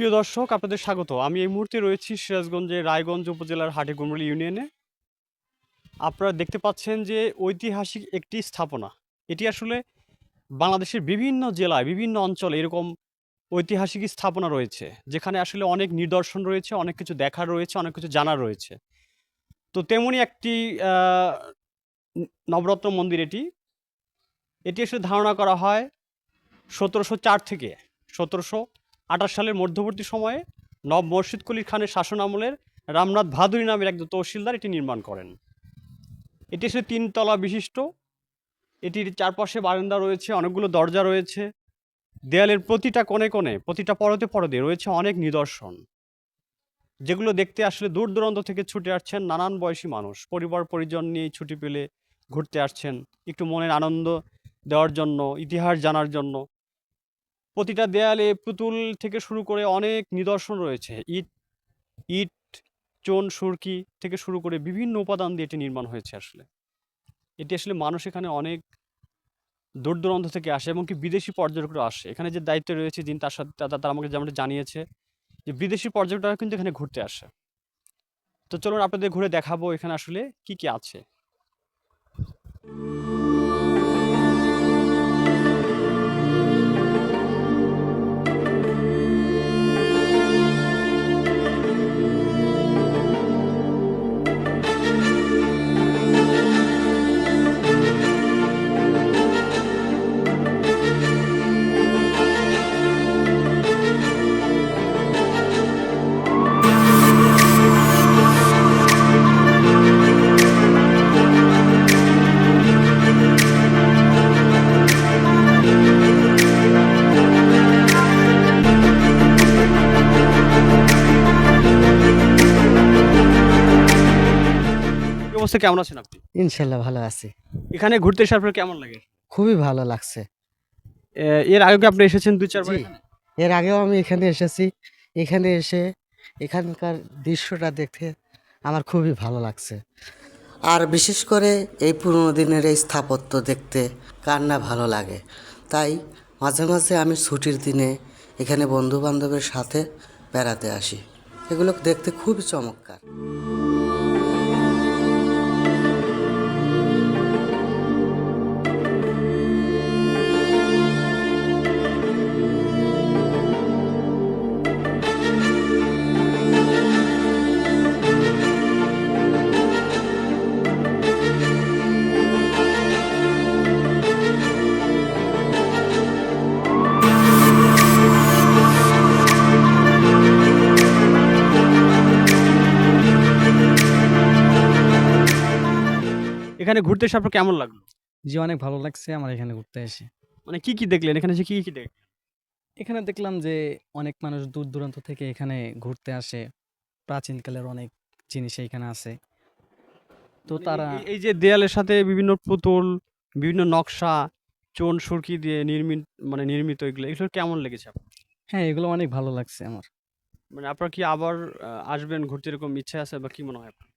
প্রিয় দর্শক, আপনাদের স্বাগত। আমি এই মুহূর্তে রয়েছি সিরাজগঞ্জের রায়গঞ্জ উপজেলার হাটিগুমরুলি ইউনিয়নে। আপনারা দেখতে পাচ্ছেন যে ঐতিহাসিক একটি স্থাপনা। এটি আসলে বাংলাদেশের বিভিন্ন জেলায়, বিভিন্ন অঞ্চলে এরকম ঐতিহাসিক স্থাপনা রয়েছে, যেখানে আসলে অনেক নিদর্শন রয়েছে, অনেক কিছু দেখার রয়েছে, অনেক কিছু জানার রয়েছে। তো তেমনই একটি নবরত্ন মন্দির এটি। এটি আসলে ধারণা করা হয় সতেরোশো চার থেকে সতেরোশো আঠাশ সালের মধ্যবর্তী সময়ে নব মসজিদ কলির খানের শাসন আমলের রামনাথ ভাদুরী নামের একজন তহসিলদার এটি নির্মাণ করেন। এটি আসলে তিনতলা বিশিষ্ট। এটির চারপাশে বারান্দা রয়েছে, অনেকগুলো দরজা রয়েছে। দেয়ালের প্রতিটা কোণে কোণে, প্রতিটা পরতে পরতে রয়েছে অনেক নিদর্শন। যেগুলো দেখতে আসলে দূর দূরান্ত থেকে ছুটে আসছেন নানান বয়সী মানুষ। পরিবার পরিজন নিয়ে ছুটি পেলে ঘুরতে আসছেন, একটু মনের আনন্দ দেওয়ার জন্য, ইতিহাস জানার জন্য। প্রতিটা দেয়ালে পুতুল থেকে শুরু করে অনেক নিদর্শন রয়েছে। ইট ইট, চোন, সুরকি থেকে শুরু করে বিভিন্ন উপাদান দিয়ে এটি নির্মাণ হয়েছে আসলে। এটি আসলে মানুষ এখানে অনেক দূর দূরান্ত থেকে আসে এবং কি বিদেশি পর্যটকরা আসে। এখানে যে দায়িত্ব রয়েছে যিনি তার সাথে তারা আমাকে যেমনটা জানিয়েছে যে বিদেশি পর্যটকরা কিন্তু এখানে ঘুরতে আসে। তো চলুন আপনাদের ঘুরে দেখাবো এখানে আসলে কি কি আছে। অবস্থা কেমন আছেন আপনি? ইনশাল্লাহ ভালো আছি। এখানে ঘুরতে এসে আপনার কেমন লাগে? খুবই ভালো লাগছে। এর আগে কি আপনি এসেছেন দুই চারবার। এর আগেও আমি এখানে এসেছি। এখানে এসে এখানকার দৃশ্যটা দেখতে আমার খুবই ভালো লাগছে। আর বিশেষ করে এই পুরনো দিনের এই স্থাপত্য দেখতে কার না ভালো লাগে। তাই মাঝে মাঝে আমি ছুটির দিনে এখানে বন্ধু বান্ধবের সাথে বেড়াতে আসি। এগুলো দেখতে খুবই চমৎকার। এখানে ঘুরতে এসে আপনার কেমন লাগল? জি অনেক ভালো লাগছে আমার এখানে ঘুরতে এসে। মানে কি কি দেখলেন? এখানে এসে কি কি দেখ এখানে দেখলাম যে অনেক মানুষ দূর দূরান্ত থেকে এখানে ঘুরতে আসে। প্রাচীনকালের অনেক জিনিস এখানে আছে। তো মানে তারা এই- এই যে দেয়ালের সাথে বিভিন্ন পুতুল বিভিন্ন নকশা চোন সুরকি দিয়ে নির্মিত মানে নির্মিত এগুলো এগুলো কেমন লেগেছে আপনার? হ্যাঁ এগুলো অনেক ভালো লাগছে আমার। মানে আপনার কি আবার আসবেন ঘুরতে এরকম ইচ্ছা আছে বা কি মনে হয় আপনার?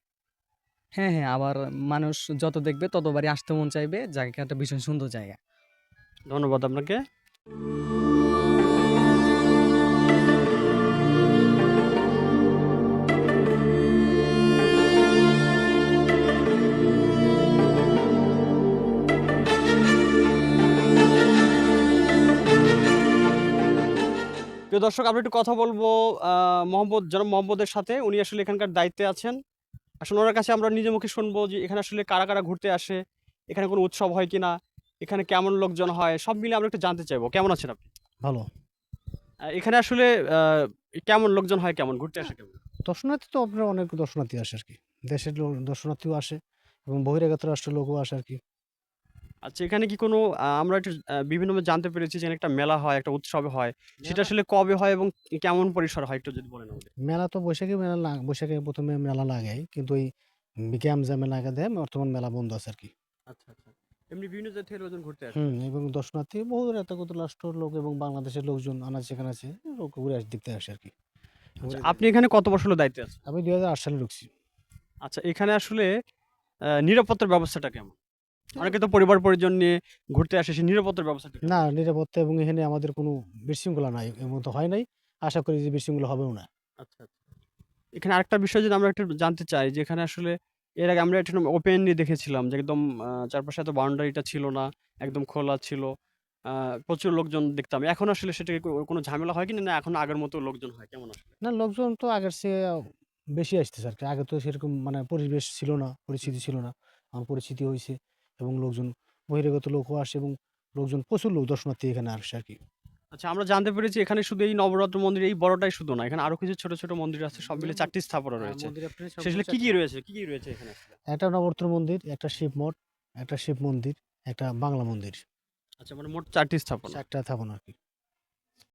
হ্যাঁ হ্যাঁ আবার মানুষ যত দেখবে ততবারই আসতে মন চাইবে। জায়গাটা ভীষণ সুন্দর জায়গা। ধন্যবাদ আপনাকে। প্রিয় দর্শক, আমরা একটু কথা বলব মোহাম্মদ, জনাব মোহাম্মদের সাথে। উনি আসলে এখানকার দায়িত্বে আছেন। আসলে ওনার কাছে আমরা নিজের মুখে শুনব যে এখানে আসলে কারা কারা ঘুরতে আসে এখানে কোনো উৎসব হয় কিনা এখানে কেমন লোকজন হয় সব মিলে আমরা একটু জানতে চাইব। কেমন আছেন আপনি? ভালো। এখানে আসলে কেমন লোকজন হয় কেমন ঘুরতে আসে কেমন? দর্শনার্থী তো আপনার অনেক দর্শনার্থী আসে আর কি। দেশের লোক দর্শনার্থীও আসে এবং বহিরাগত রাষ্ট্রের লোকও আসে আর কি। আচ্ছা এখানে কি কোনো আমরা একটু আহ, বিভিন্নভাবে জানতে পেরেছি যে একটা মেলা হয় একটা উৎসব হয়। সেটা আসলে কবে হয় এবং কেমন পরিসর হয় একটু যদি বলেন আমাদের? মেলা তো বৈশাখী মেলা বৈশাখে প্রথমে মেলা লাগে কিন্তু ওই গ্যাম যে মেলা আগে দেয় বর্তমান মেলা বন্ধ আছে আর কি আচ্ছা আচ্ছা। এমনি বিভিন্ন জায়গা থেকে লোকজন ঘুরতে আসে। হুম এবং দর্শনার্থী বহু রাষ্ট্রের লোক এবং বাংলাদেশের লোকজন আনা সেখানে আছে লোক ঘুরে আস দেখতে আসে আর কি আচ্ছা, আপনি এখানে কত বছর হলো দায়িত্বে আছেন? আমি দুই হাজার আট সালে ঢুকছি। আচ্ছা এখানে আসলে নিরাপত্তার ব্যবস্থাটা কেমন? অনেকে তো পরিবার পরিজন নিয়ে ঘুরতে আসে সেই নিরাপত্তার ব্যবস্থাটা না নিরাপত্তা এবং এখানে আমাদের কোনো বিশৃঙ্খলা নাই এর মতো হয় নাই। আশা করি যে বিশৃঙ্খলা হবেও না। আচ্ছা আচ্ছা। এখানে আরেকটা বিষয় যদি আমরা একটু জানতে চাই যে এখানে আসলে এর আগে আমরা একটু ওপেনলি দেখেছিলাম যে একদম চারপাশে এত বাউন্ডারিটা ছিল না একদম খোলা ছিল প্রচুর লোকজন দেখতাম। এখন আসলে সেটা কোনো ঝামেলা হয় কিনা না এখন আগের মতো লোকজন হয় কেমন আসলে? না লোকজন তো আগের চেয়ে বেশি আসতেছে আর কি। আগে তো সেরকম মানে পরিবেশ ছিল না পরিস্থিতি ছিল না। আমার পরিস্থিতি হয়েছে। এবং লোকজন বহিরাগত লোকও আসে এবং লোকজন প্রচুর লোক দর্শনার্থী এখানে আসে আর কি। আচ্ছা আমরা জানতে পেরেছি এখানে শুধু এই নবরাত্র মন্দির এই বড়টাই শুধু না এখানে আরও কিছু ছোট ছোট মন্দির আছে সব মিলে চারটি স্থাপনা রয়েছে। সেগুলো কি কি রয়েছে? কি কি রয়েছে এখানে? একটা নবরত্ন মন্দির একটা শিব মঠ একটা শিব মন্দির একটা বাংলা মন্দির। আচ্ছা মানে মোট চারটি স্থাপনা। চারটা স্থাপনা আর কি।